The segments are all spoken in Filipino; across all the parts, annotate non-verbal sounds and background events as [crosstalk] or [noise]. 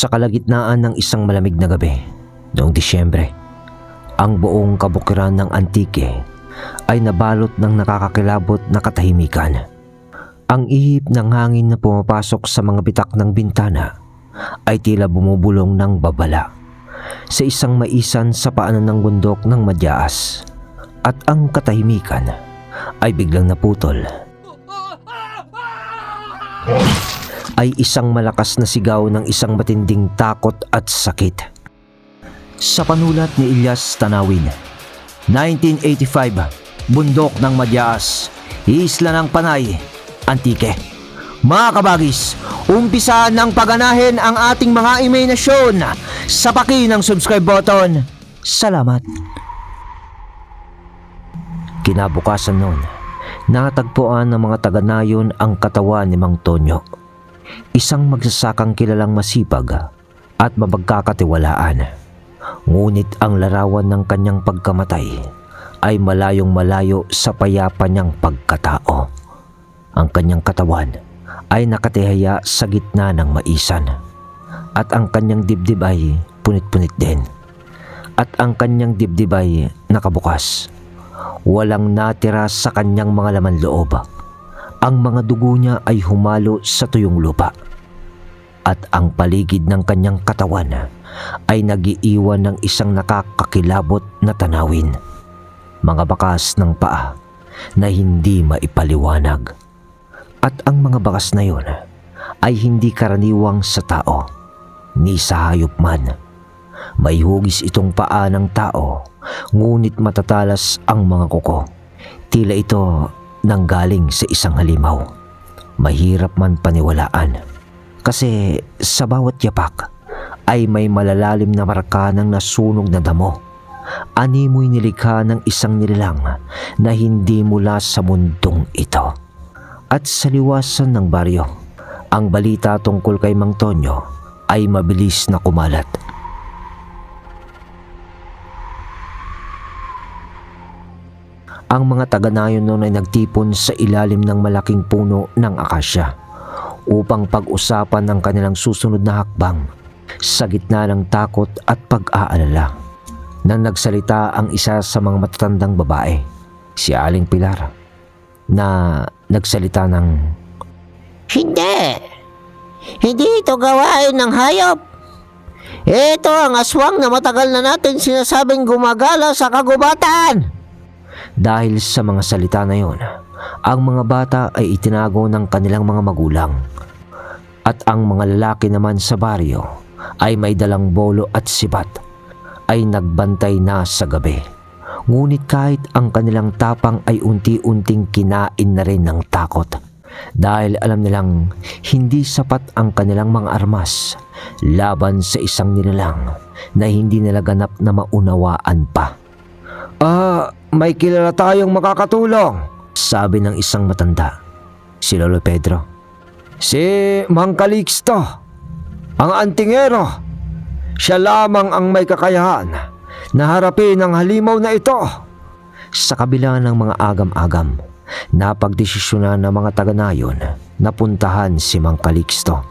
Sa kalagitnaan ng isang malamig na gabi, noong Disyembre, ang buong kabukiran ng Antique ay nabalot ng nakakakilabot na katahimikan. Ang ihip ng hangin na pumapasok sa mga bitak ng bintana ay tila bumubulong ng babala sa isang maisan sa paanan ng bundok ng Madyaas at ang katahimikan ay biglang naputol [laughs] ay isang malakas na sigaw ng isang matinding takot at sakit. Sa panulat ni Ilyas Tanawin, 1985, Bundok ng Madyaas, Isla ng Panay, Antique. Mga kabagis, umpisahan ng paganahin ang ating mga imahinasyon sa paki ng subscribe button. Salamat. Kinabukasan noon, natagpuan ng mga taga-nayon ang katawan ni Mang Tonyo isang magsasakang kilalang masipag at mapagkakatiwalaan. Ngunit ang larawan ng kanyang pagkamatay ay malayong malayo sa payapa niyang pagkatao. Ang kanyang katawan ay nakatihaya sa gitna ng maisan at ang kanyang dibdib ay punit-punit din. At ang kanyang dibdib ay nakabukas. Walang natira sa kanyang mga laman loob ang mga dugo niya ay humalo sa tuyong lupa at ang paligid ng kanyang katawan ay nagiiwan ng isang nakakakilabot na tanawin. Mga bakas ng paa na hindi maipaliwanag. At ang mga bakas na yon ay hindi karaniwang sa tao ni sa hayop man. May hugis itong paa ng tao ngunit matatalas ang mga kuko. Tila ito nanggaling sa isang halimaw. Mahirap man paniwalaan kasi sa bawat yapak ay may malalalim na marka ng nasunog na damo. Animoy nilikha ng isang nilalang na hindi mula sa mundong ito. At sa liwasan ng baryo, ang balita tungkol kay Mang Tonyo ay mabilis na kumalat. Ang mga taga-nayon noon ay nagtipon sa ilalim ng malaking puno ng akasya upang pag-usapan ang kanilang susunod na hakbang sa gitna ng takot at pag-aalala. Nang nagsalita ang isa sa mga matatandang babae, si Aling Pilar, na nagsalita ng Hindi. Hindi ito gawain ng hayop. Ito ang aswang na matagal na natin sinasabing gumagala sa kagubatan. Dahil sa mga salita na yon, ang mga bata ay itinago ng kanilang mga magulang. At ang mga lalaki naman sa baryo ay may dalang bolo at sibat ay nagbantay na sa gabi. Ngunit kahit ang kanilang tapang ay unti-unting kinain na rin ng takot dahil alam nilang hindi sapat ang kanilang mga armas laban sa isang nilalang na hindi nila ganap na maunawaan pa. Ah, may kilala tayong makakatulong, sabi ng isang matanda, si Lolo Pedro. Si Mang Calixto, ang antingero. Siya lamang ang may kakayahan na harapin ang halimaw na ito. Sa kabila ng mga agam-agam, napagdesisyonan ng mga taga-nayon na puntahan si Mang Calixto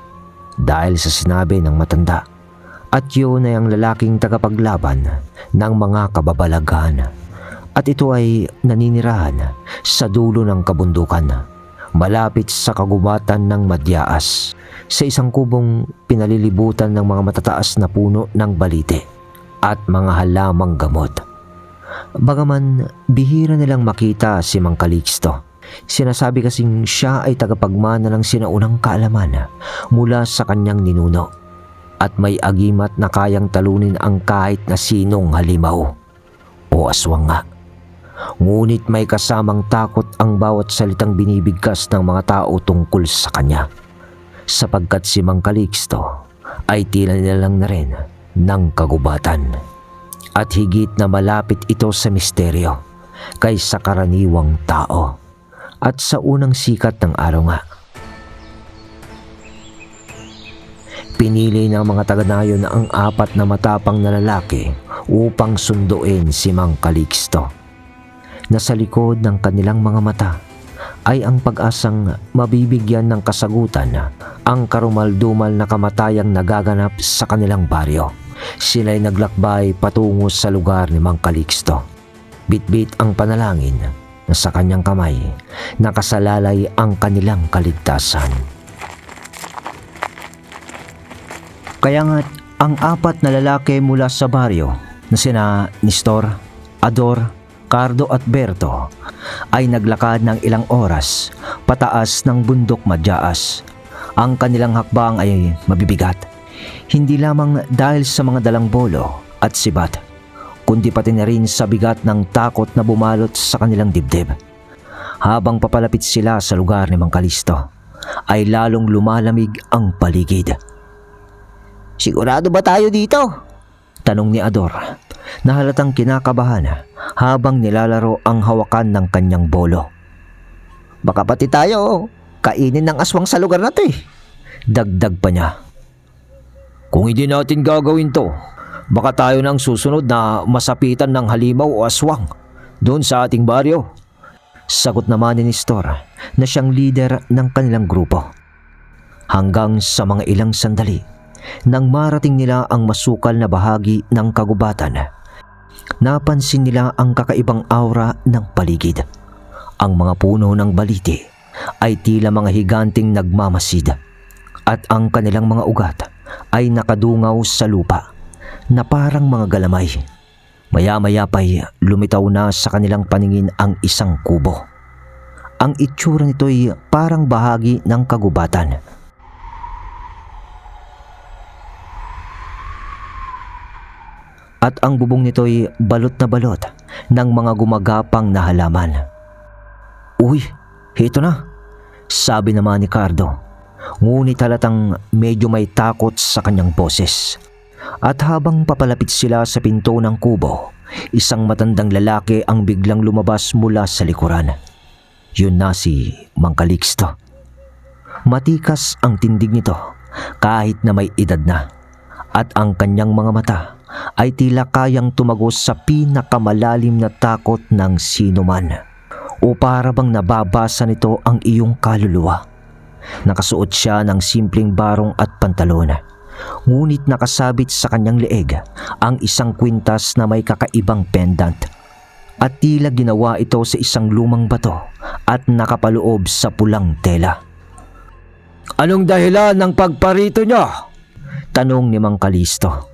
dahil sa sinabi ng matanda at yun ay ang lalaking tagapaglaban ng mga kababalaghan at ito ay naninirahan sa dulo ng kabundukan malapit sa kagubatan ng Madyaas sa isang kubong pinalilibutan ng mga matataas na puno ng balite at mga halamang gamot. Bagaman bihira nilang makita si Mang Calixto, sinasabi kasing siya ay tagapagmana ng sinaunang kaalaman mula sa kanyang ninuno at may agimat na kayang talunin ang kahit na sinong halimaw o aswang nga. Ngunit may kasamang takot ang bawat salitang binibigkas ng mga tao tungkol sa kanya. Sapagkat si Mang Calixto ay tila nilalang na rin ng kagubatan. At higit na malapit ito sa misteryo kaysa karaniwang tao. At sa unang sikat ng araw nga, Pinili ng mga taga-nayon ang apat na matapang na lalaki upang sunduin si Mang Calixto na sa likod ng kanilang mga mata ay ang pag-asang mabibigyan ng kasagutan ang karumaldumal na kamatayang nagaganap sa kanilang baryo. Sila'y naglakbay patungo sa lugar ni Mang Calixto. Bitbit ang panalangin na sa kanyang kamay nakasalalay ang kanilang kaligtasan. Kaya nga ang apat na lalaki mula sa baryo na sina Nestor, Ador, Cardo at Berto ay naglakad ng ilang oras pataas ng bundok Madyaas. Ang kanilang hakbang ay mabibigat. Hindi lamang dahil sa mga dalang bolo at sibat, kundi pati na rin sa bigat ng takot na bumalot sa kanilang dibdib. Habang papalapit sila sa lugar ni Mang Kalisto, ay lalong lumalamig ang paligid. Sigurado ba tayo dito? Tanong ni Ador na halatang kinakabahan habang nilalaro ang hawakan ng kanyang bolo. Baka pati tayo kainin ng aswang sa lugar na. Dagdag pa niya. Kung hindi natin gagawin to, baka tayo nang susunod na masapitan ng halimaw o aswang doon sa ating baryo. Sagot naman ni Nestor na siyang leader ng kanilang grupo. Hanggang sa mga ilang sandali, nang marating nila ang masukal na bahagi ng kagubatan, napansin nila ang kakaibang aura ng paligid. Ang mga puno ng baliti ay tila mga higanting nagmamasid at ang kanilang mga ugat ay nakadungaw sa lupa na parang mga galamay. Maya-maya pa'y lumitaw na sa kanilang paningin ang isang kubo. Ang itsura nito'y parang bahagi ng kagubatan. At ang bubong nito'y balot na balot ng mga gumagapang na halaman. Uy, hito na, sabi naman ni Cardo. Ngunit halatang medyo may takot sa kanyang boses. At habang papalapit sila sa pinto ng kubo, isang matandang lalaki ang biglang lumabas mula sa likuran. Yun na si Mang Calixto. Matikas ang tindig nito kahit na may edad na. At ang kanyang mga mata ay tila kayang tumagos sa pinakamalalim na takot ng sino man. O para bang nababasa nito ang iyong kaluluwa. Nakasuot siya ng simpleng barong at pantalon. Ngunit nakasabit sa kanyang leeg ang isang kwintas na may kakaibang pendant. At tila ginawa ito sa isang lumang bato at nakapaloob sa pulang tela. Anong dahilan ng pagparito niya? Tanong ni Mang Kalisto.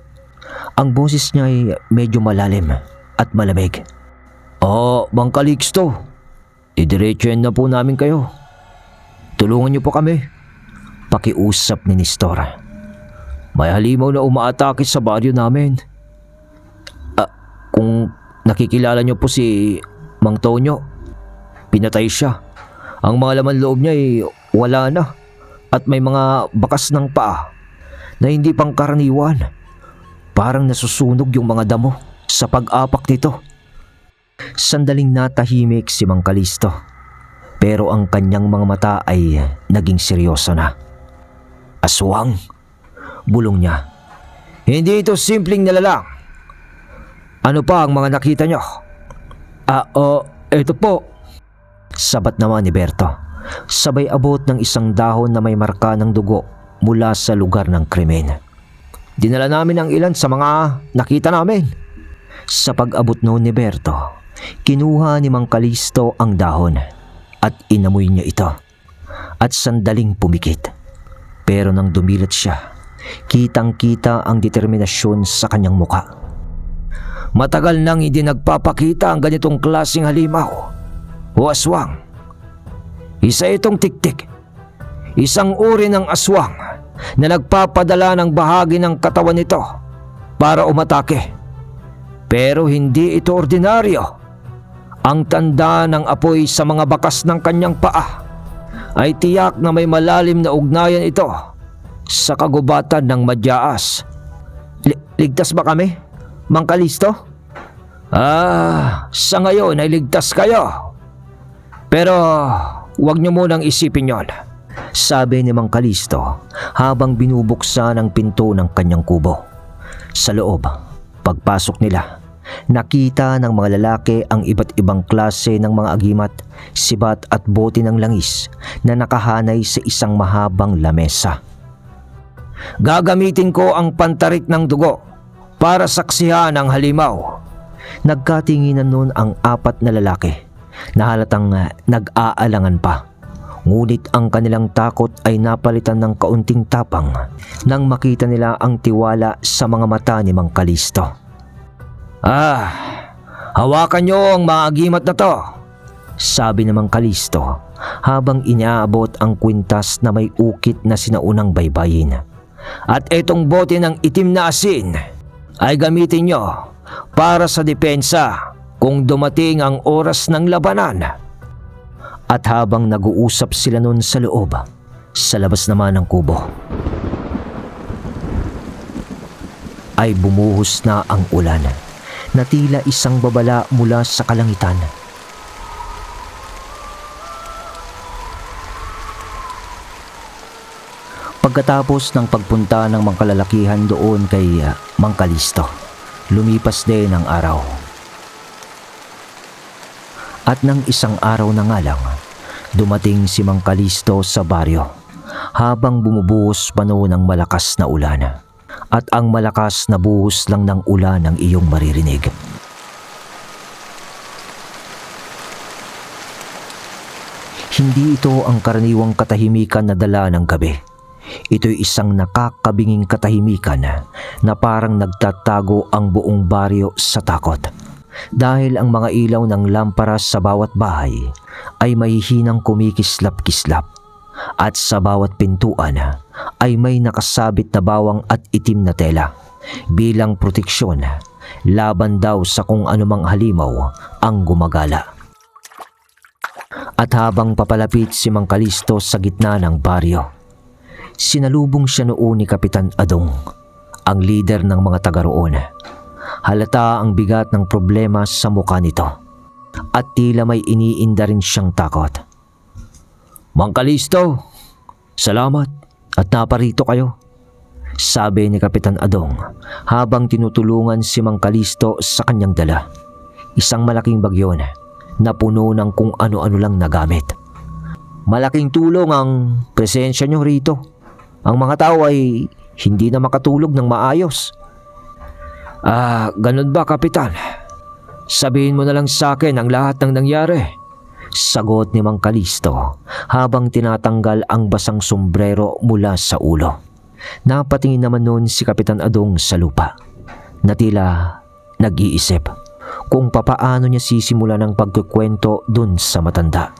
Ang boses niya ay medyo malalim at malamig. Oh, Mang Calixto, didiretsuhin na po namin kayo. Tulungan niyo po kami. Pakiusap ni Nestor. May halimaw na umaatake sa baryo namin. Ah, kung nakikilala niyo po si Mang Tonyo, pinatay siya. Ang mga laman loob niya ay wala na at may mga bakas ng paa na hindi pangkaraniwan. Parang nasusunog yung mga damo sa pag-apak nito. Sandaling natahimik si Mang Kalisto. Pero ang kanyang mga mata ay naging seryoso na. Aswang, bulong niya. Hindi ito simpleng nilalang. Ano pa ang mga nakita niyo? Ah, oh, ito po. Sabat naman ni Berto. Sabay abot ng isang dahon na may marka ng dugo mula sa lugar ng krimen. Dinala namin ang ilan sa mga nakita namin. Sa pag-abot noon ni Berto, kinuha ni Mang Kalisto ang dahon at inamoy niya ito at sandaling pumikit. Pero nang dumilat siya, kitang-kita ang determinasyon sa kanyang muka. Matagal nang hindi nagpapakita ang ganitong klaseng halimaw o aswang. Isa itong tiktik. Isang uri ng aswang na nagpapadala ng bahagi ng katawan nito para umatake. Pero hindi ito ordinaryo. Ang tanda ng apoy sa mga bakas ng kanyang paa ay tiyak na may malalim na ugnayan ito sa kagubatan ng Madyaas. Li- ligtas ba kami, Mang Kalisto? Ah, sa ngayon ay ligtas kayo. Pero huwag niyo munang isipin yon. Sabi ni Mang Kalisto habang binubuksan ang pinto ng kanyang kubo. Sa loob, pagpasok nila, nakita ng mga lalaki ang iba't ibang klase ng mga agimat, sibat at bote ng langis na nakahanay sa isang mahabang lamesa. Gagamitin ko ang pantarik ng dugo para saksihan ang halimaw. Nagkatinginan noon ang apat na lalaki na halatang ah, nag-aalangan pa. Ngunit ang kanilang takot ay napalitan ng kaunting tapang nang makita nila ang tiwala sa mga mata ni Mang Kalisto. Ah, hawakan niyo ang mga agimat na to, sabi ni Mang Kalisto habang inaabot ang kwintas na may ukit na sinaunang baybayin. At itong bote ng itim na asin ay gamitin nyo para sa depensa kung dumating ang oras ng labanan. At habang nag-uusap sila noon sa loob, sa labas naman ng kubo, ay bumuhos na ang ulan na tila isang babala mula sa kalangitan. Pagkatapos ng pagpunta ng mga doon kay uh, Mang Kalisto, lumipas din ang araw. At nang isang araw na nga lang, dumating si Mang Kalisto sa baryo habang bumubuhos pa noon ang malakas na ulan. At ang malakas na buhos lang ng ulan ang iyong maririnig. Hindi ito ang karaniwang katahimikan na dala ng gabi. Ito'y isang nakakabinging katahimikan na parang nagtatago ang buong baryo sa takot. Dahil ang mga ilaw ng lampara sa bawat bahay ay mahihinang kumikislap-kislap at sa bawat pintuan ay may nakasabit na bawang at itim na tela bilang proteksyon laban daw sa kung anumang halimaw ang gumagala. At habang papalapit si Mang Kalisto sa gitna ng baryo, sinalubong siya noon ni Kapitan Adong, ang leader ng mga taga roon. Halata ang bigat ng problema sa mukha nito at tila may iniinda rin siyang takot. Mang Kalisto, salamat at naparito kayo. Sabi ni Kapitan Adong habang tinutulungan si Mang Kalisto sa kanyang dala. Isang malaking bagyon na puno ng kung ano-ano lang na gamit. Malaking tulong ang presensya nyo rito. Ang mga tao ay hindi na makatulog ng maayos. Ah, ganun ba kapitan? Sabihin mo na lang sa akin ang lahat ng nangyari. Sagot ni Mang Kalisto habang tinatanggal ang basang sombrero mula sa ulo. Napatingin naman noon si Kapitan Adong sa lupa na tila nag-iisip kung papaano niya sisimula ng pagkukwento dun sa matanda.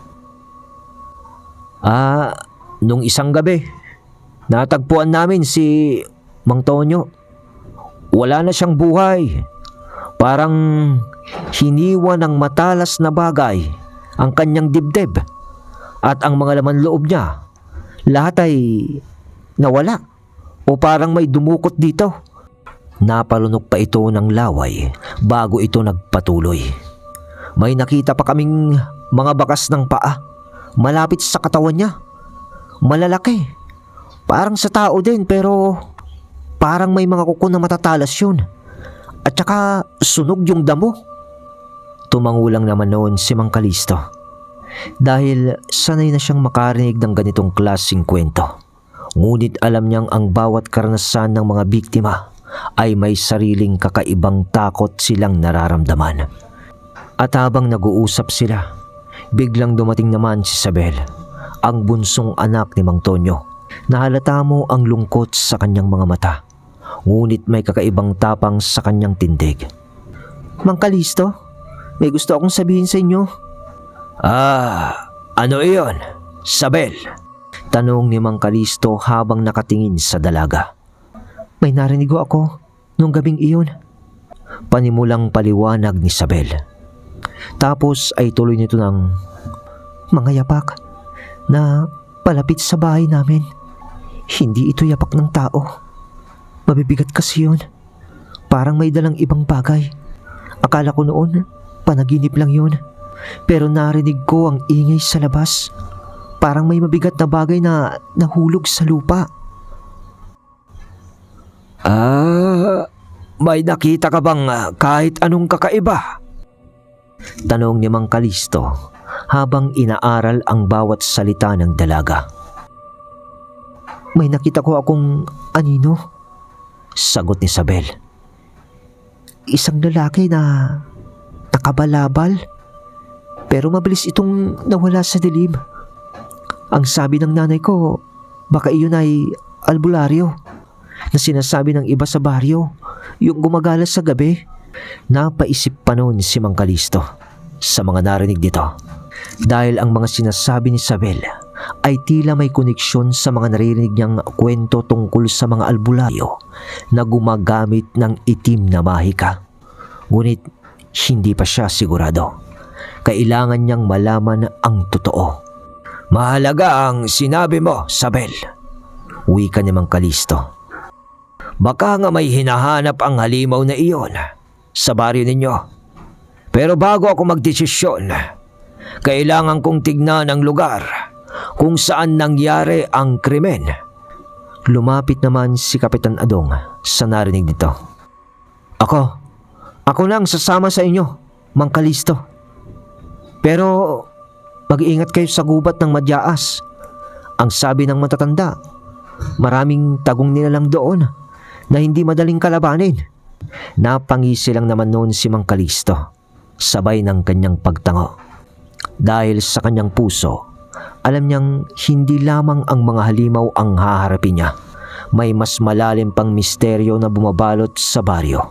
Ah, nung isang gabi, natagpuan namin si Mang Tonyo. Wala na siyang buhay. Parang hiniwa ng matalas na bagay ang kanyang dibdib at ang mga laman loob niya. Lahat ay nawala o parang may dumukot dito. Napalunok pa ito ng laway bago ito nagpatuloy. May nakita pa kaming mga bakas ng paa malapit sa katawan niya. Malalaki. Parang sa tao din pero parang may mga kuko na matatalas yun. At saka sunog yung damo. Tumangulang naman noon si Mang Kalisto. Dahil sanay na siyang makarinig ng ganitong klaseng kwento. Ngunit alam niyang ang bawat karanasan ng mga biktima ay may sariling kakaibang takot silang nararamdaman. At habang nag-uusap sila, biglang dumating naman si Isabel, ang bunsong anak ni Mang Tonyo. Nahalata mo ang lungkot sa kanyang mga mata, ngunit may kakaibang tapang sa kanyang tindig. Mang Kalisto, may gusto akong sabihin sa inyo. Ah, ano iyon? Sabel. Tanong ni Mang Kalisto habang nakatingin sa dalaga. May narinig ko ako nung gabing iyon. Panimulang paliwanag ni Sabel. Tapos ay tuloy nito ng mga yapak na palapit sa bahay namin. Hindi ito yapak ng tao. Mabibigat kasi yun. Parang may dalang ibang bagay. Akala ko noon, panaginip lang yun. Pero narinig ko ang ingay sa labas. Parang may mabigat na bagay na nahulog sa lupa. Ah, May nakita ka bang ah, kahit anong kakaiba? Tanong ni Mang Kalisto habang inaaral ang bawat salita ng dalaga. May nakita ko akong anino? Sagot ni Sabel. Isang lalaki na nakabalabal pero mabilis itong nawala sa dilim. Ang sabi ng nanay ko, baka iyon ay albularyo na sinasabi ng iba sa baryo, yung gumagalas sa gabi. Napaisip pa noon si Mang Kalisto sa mga narinig dito. Dahil ang mga sinasabi ni Isabel ay tila may koneksyon sa mga naririnig niyang kwento tungkol sa mga albularyo na gumagamit ng itim na mahika. Ngunit hindi pa siya sigurado. Kailangan niyang malaman ang totoo. Mahalaga ang sinabi mo, Sabel. Wika ni Mang Kalisto. Baka nga may hinahanap ang halimaw na iyon sa baryo ninyo. Pero bago ako magdesisyon, kailangan kong tignan ang lugar kung saan nangyari ang krimen. Lumapit naman si Kapitan Adong sa narinig nito. Ako, ako lang sasama sa inyo, Mang Kalisto. Pero mag-iingat kayo sa gubat ng madyaas. Ang sabi ng matatanda, maraming tagong nilalang doon na hindi madaling kalabanin. Napangisi lang naman noon si Mang Kalisto, sabay ng kanyang pagtango. Dahil sa kanyang puso, alam niyang hindi lamang ang mga halimaw ang haharapin niya. May mas malalim pang misteryo na bumabalot sa baryo.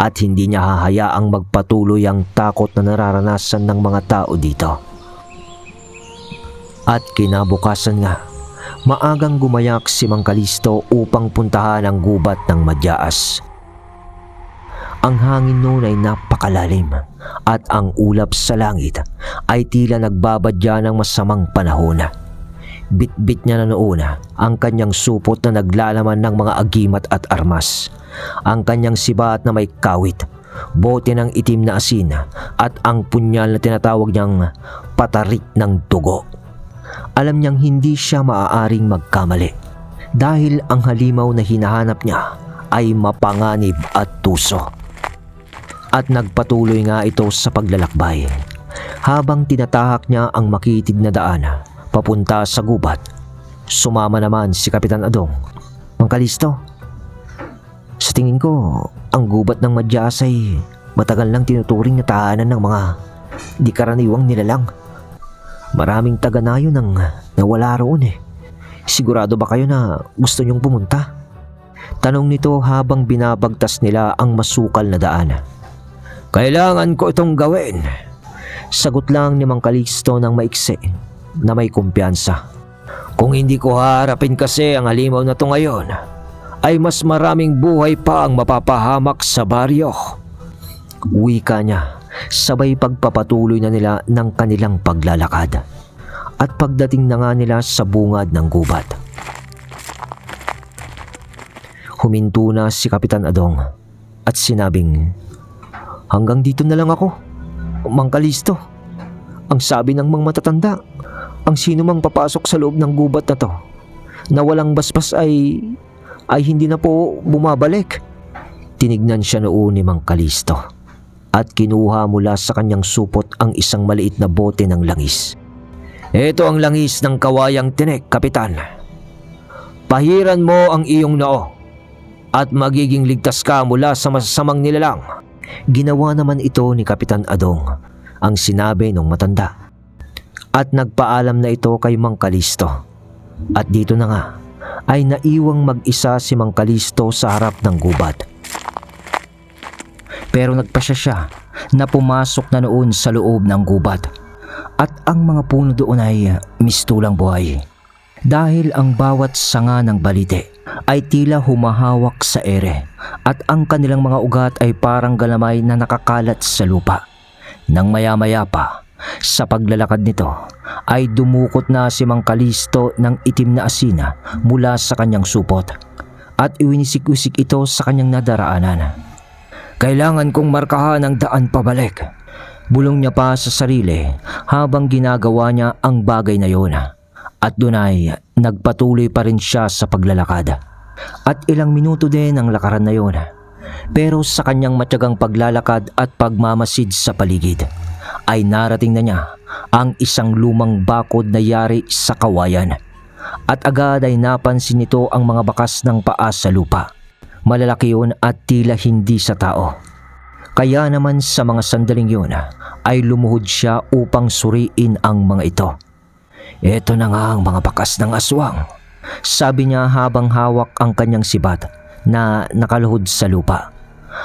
At hindi niya hahayaang magpatuloy ang takot na nararanasan ng mga tao dito. At kinabukasan nga, maagang gumayak si Mang Kalisto upang puntahan ang gubat ng Madyaas. Ang hangin noon ay napakalalim at ang ulap sa langit ay tila nagbabadya ng masamang panahon. Bit-bit niya na noon ang kanyang supot na naglalaman ng mga agimat at armas. Ang kanyang sibat na may kawit, bote ng itim na asin at ang punyal na tinatawag niyang patarik ng dugo. Alam niyang hindi siya maaaring magkamali dahil ang halimaw na hinahanap niya ay mapanganib at tuso. At nagpatuloy nga ito sa paglalakbay habang tinatahak niya ang makitid na daan papunta sa gubat. Sumama naman si Kapitan Adong. Mang Kalisto, sa tingin ko, ang gubat ng Madyas ay matagal nang tinuturing na tahanan ng mga di karaniwang nilalang. Maraming taga-nayo nang nawala roon eh. Sigurado ba kayo na gusto niyong pumunta? Tanong nito habang binabagtas nila ang masukal na daan. Kailangan ko itong gawin. Sagot lang ni Mang Kalisto ng maikse na may kumpiyansa. Kung hindi ko harapin kasi ang halimaw na to ngayon, ay mas maraming buhay pa ang mapapahamak sa baryo. Wika niya, sabay pagpapatuloy na nila ng kanilang paglalakad. At pagdating na nga nila sa bungad ng gubat. Huminto na si Kapitan Adong at sinabing, Hanggang dito na lang ako, Mang Kalisto. Ang sabi ng mga matatanda, ang sino mang papasok sa loob ng gubat na to, na walang basbas ay, ay hindi na po bumabalik. Tinignan siya noon ni Mang Kalisto at kinuha mula sa kanyang supot ang isang maliit na bote ng langis. Ito ang langis ng kawayang tinek, Kapitan. Pahiran mo ang iyong noo at magiging ligtas ka mula sa masasamang nilalang. Ginawa naman ito ni Kapitan Adong, ang sinabi ng matanda. At nagpaalam na ito kay Mang Kalisto. At dito na nga, ay naiwang mag-isa si Mang Kalisto sa harap ng gubat. Pero nagpasya siya na pumasok na noon sa loob ng gubat. At ang mga puno doon ay mistulang buhay. Dahil ang bawat sanga ng balite ay tila humahawak sa ere at ang kanilang mga ugat ay parang galamay na nakakalat sa lupa. Nang maya-maya pa, sa paglalakad nito ay dumukot na si Mang Kalisto ng itim na asina mula sa kanyang supot at iwinisik-wisik ito sa kanyang nadaraanan. Kailangan kong markahan ang daan pabalik. Bulong niya pa sa sarili habang ginagawa niya ang bagay na yun. At doon ay nagpatuloy pa rin siya sa paglalakad. At ilang minuto din ang lakaran na yun. Pero sa kanyang matyagang paglalakad at pagmamasid sa paligid, ay narating na niya ang isang lumang bakod na yari sa kawayan. At agad ay napansin nito ang mga bakas ng paa sa lupa. Malalaki yun at tila hindi sa tao. Kaya naman sa mga sandaling yun ay lumuhod siya upang suriin ang mga ito. Ito na nga ang mga bakas ng aswang. Sabi niya habang hawak ang kanyang sibat na nakaluhod sa lupa.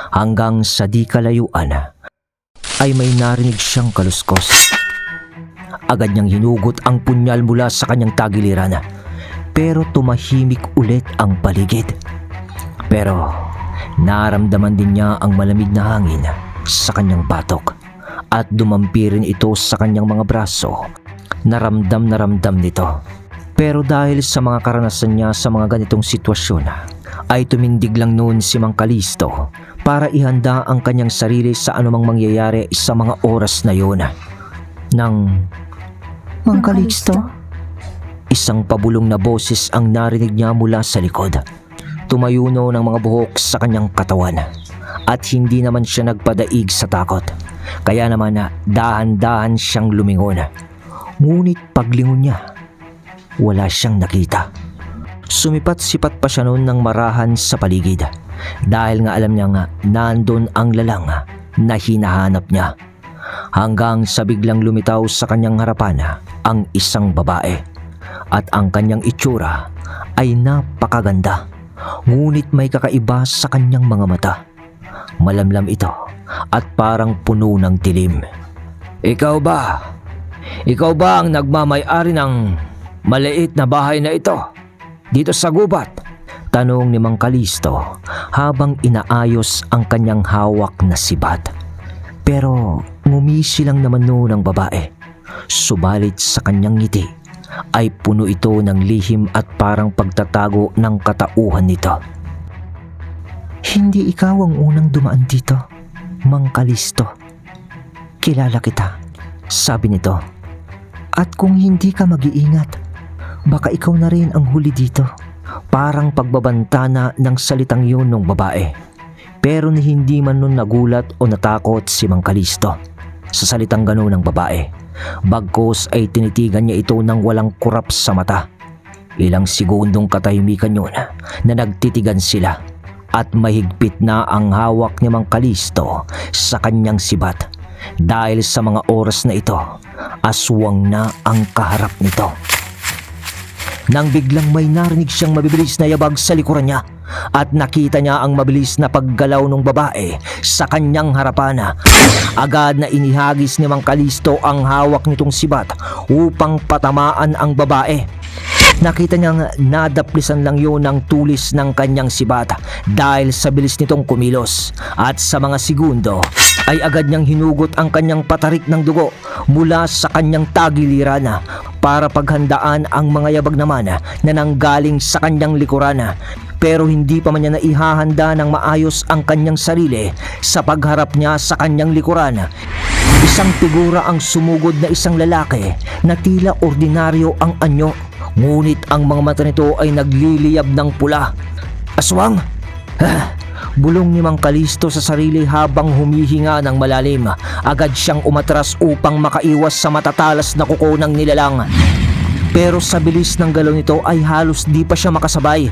Hanggang sa di kalayuan ay may narinig siyang kaluskos. Agad niyang hinugot ang punyal mula sa kanyang tagiliran. Pero tumahimik ulit ang paligid. Pero naramdaman din niya ang malamig na hangin sa kanyang batok at dumampi rin ito sa kanyang mga braso. Naramdam na ramdam nito. Pero dahil sa mga karanasan niya sa mga ganitong sitwasyon, ay tumindig lang noon si Mang Kalisto para ihanda ang kanyang sarili sa anumang mangyayari sa mga oras na yun. Nang Mang Calixto? Isang pabulong na boses ang narinig niya mula sa likod. Tumayuno ng mga buhok sa kanyang katawan. At hindi naman siya nagpadaig sa takot. Kaya naman na dahan-dahan siyang lumingon. Ngunit paglingon niya, wala siyang nakita. Sumipat-sipat pa siya noon ng marahan sa paligid. Dahil nga alam niya nga nandun ang lalang na hinahanap niya. Hanggang sa biglang lumitaw sa kanyang harapan ang isang babae at ang kanyang itsura ay napakaganda. Ngunit may kakaiba sa kanyang mga mata. Malamlam ito at parang puno ng dilim. Ikaw ba? Ikaw ba ang nagmamay-ari ng maliit na bahay na ito? Dito sa gubat? Tanong ni Mang Kalisto habang inaayos ang kanyang hawak na sibat. Pero ngumisi lang naman noon ang babae. Subalit sa kanyang ngiti ay puno ito ng lihim at parang pagtatago ng katauhan nito. Hindi ikaw ang unang dumaan dito, Mang Kalisto. Kilala kita, sabi nito. At kung hindi ka mag-iingat, baka ikaw na rin ang huli dito. Parang pagbabanta na ng salitang yun ng babae. Pero ni hindi man nun nagulat o natakot si Mang Kalisto sa salitang gano'n ng babae. Bagkos ay tinitigan niya ito ng walang kurap sa mata. Ilang segundong katahimikan yun na nagtitigan sila at mahigpit na ang hawak ni Mang Kalisto sa kanyang sibat. Dahil sa mga oras na ito, aswang na ang kaharap nito. Nang biglang may narinig siyang mabibilis na yabag sa likuran niya at nakita niya ang mabilis na paggalaw ng babae sa kanyang harapan. Agad na inihagis ni Mang Kalisto ang hawak nitong sibat upang patamaan ang babae. Nakita niyang nadaplisan lang yun ng tulis ng kanyang sibat dahil sa bilis nitong kumilos at sa mga segundo ay agad niyang hinugot ang kanyang patarik ng dugo mula sa kanyang tagiliran para paghandaan ang mga yabag naman na nanggaling sa kanyang likuran pero hindi pa man niya naihahanda ng maayos ang kanyang sarili sa pagharap niya sa kanyang likuran. Isang figura ang sumugod na isang lalaki na tila ordinaryo ang anyo ngunit ang mga mata nito ay nagliliyab ng pula. Aswang! [sighs] Bulong ni Mang Kalisto sa sarili habang humihinga ng malalim. Agad siyang umatras upang makaiwas sa matatalas na kuko ng nilalang. Pero sa bilis ng galaw nito ay halos di pa siya makasabay.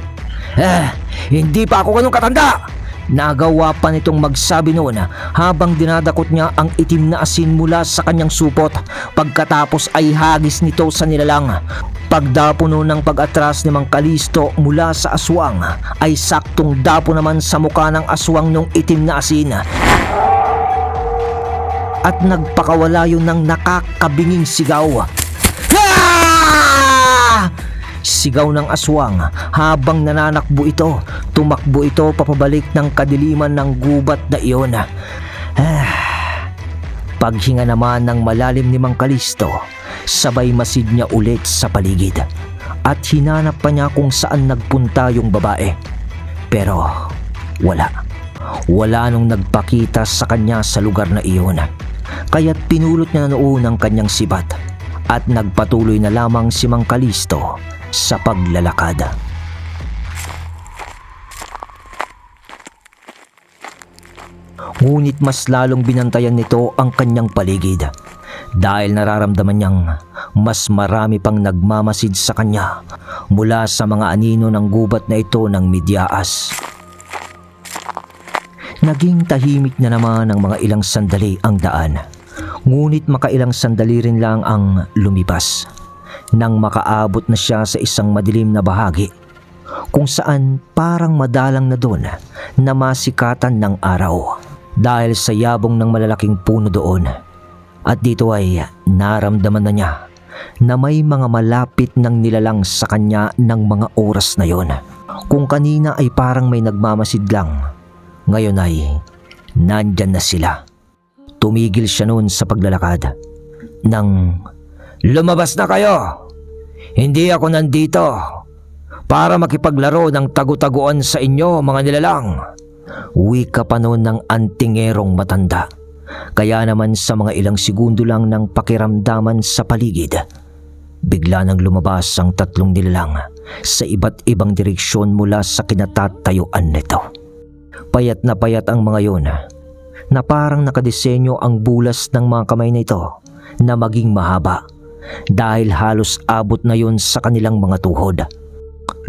Eh, [sighs] hindi pa ako ganun katanda! Nagawa pa nitong magsabi noon habang dinadakot niya ang itim na asin mula sa kanyang supot pagkatapos ay hagis nito sa nilalang. Pagdapo noon ng pag-atras ni Mang Kalisto mula sa aswang ay saktong dapo naman sa muka ng aswang nung itim na asin. At nagpakawala yun ng nakakabinging sigaw. Sigaw ng aswang habang nananakbo ito. Tumakbo ito papabalik ng kadiliman ng gubat na iyon. Ah. Paghinga naman ng malalim ni Mang Kalisto, sabay masid niya ulit sa paligid. At hinanap pa niya kung saan nagpunta yung babae. Pero wala. Wala nung nagpakita sa kanya sa lugar na iyon. Kaya't pinulot niya na noon ang kanyang sibat at nagpatuloy na lamang si Mang Kalisto sa paglalakad. Ngunit mas lalong binantayan nito ang kanyang paligid dahil nararamdaman niyang mas marami pang nagmamasid sa kanya mula sa mga anino ng gubat na ito ng midyaas. Naging tahimik na naman ng mga ilang sandali ang daan. Ngunit makailang sandali rin lang ang lumipas nang makaabot na siya sa isang madilim na bahagi kung saan parang madalang na doon na masikatan ng araw dahil sa yabong ng malalaking puno doon. At dito ay naramdaman na niya na may mga malapit ng nilalang sa kanya ng mga oras na yon. Kung kanina ay parang may nagmamasid lang, ngayon ay nandyan na sila. Tumigil siya noon sa paglalakad nang lumabas na kayo. Hindi ako nandito para makipaglaro ng tagu-taguan sa inyo mga nilalang. Wika pa noon ng antingerong matanda. Kaya naman sa mga ilang segundo lang ng pakiramdaman sa paligid, bigla nang lumabas ang tatlong nilalang sa iba't ibang direksyon mula sa kinatatayuan nito. Payat na payat ang mga yon na parang nakadesenyo ang bulas ng mga kamay na ito na maging mahaba dahil halos abot na yon sa kanilang mga tuhod.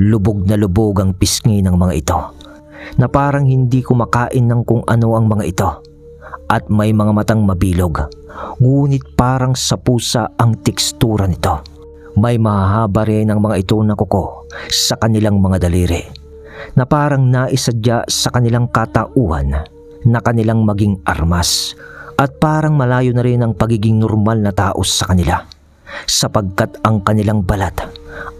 Lubog na lubog ang pisngi ng mga ito na parang hindi kumakain ng kung ano ang mga ito at may mga matang mabilog ngunit parang sa pusa ang tekstura nito. May mahahaba rin ang mga ito na kuko sa kanilang mga daliri na parang naisadya sa kanilang katauhan na kanilang maging armas at parang malayo na rin ang pagiging normal na tao sa kanila sapagkat ang kanilang balat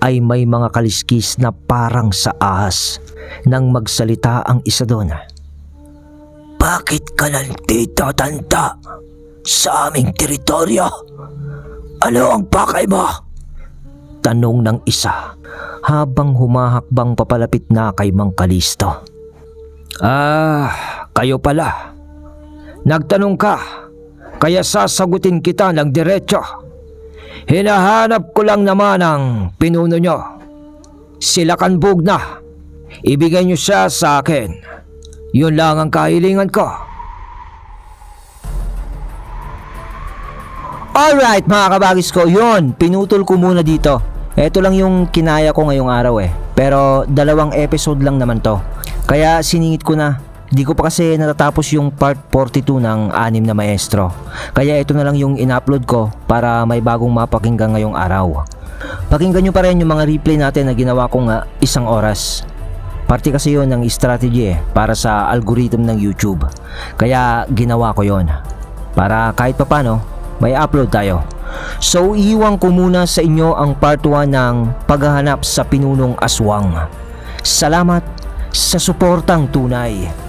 ay may mga kaliskis na parang sa ahas nang magsalita ang isa doon. Bakit ka nandito, tanda? Sa aming teritoryo? Ano ang pakay mo? Tanong ng isa habang humahakbang papalapit na kay Mang Kalisto. Ah, kayo pala. Nagtanong ka, kaya sasagutin kita ng diretso. Hinahanap ko lang naman ang pinuno nyo. Sila kanbog na. Ibigay nyo siya sa akin. Yun lang ang kahilingan ko. Alright mga kabagis ko, yun, pinutol ko muna dito. Ito lang yung kinaya ko ngayong araw eh. Pero dalawang episode lang naman to. Kaya siningit ko na. Di ko pa kasi natatapos yung part 42 ng Anim na Maestro. Kaya ito na lang yung in-upload ko para may bagong mapakinggan ngayong araw. Pakinggan nyo pa rin yung mga replay natin na ginawa ko nga isang oras. Parte kasi yon ng strategy eh, para sa algorithm ng YouTube. Kaya ginawa ko yon Para kahit papano, may upload tayo. So iwan ko muna sa inyo ang part 1 ng paghahanap sa pinunong aswang. Salamat sa suportang tunay.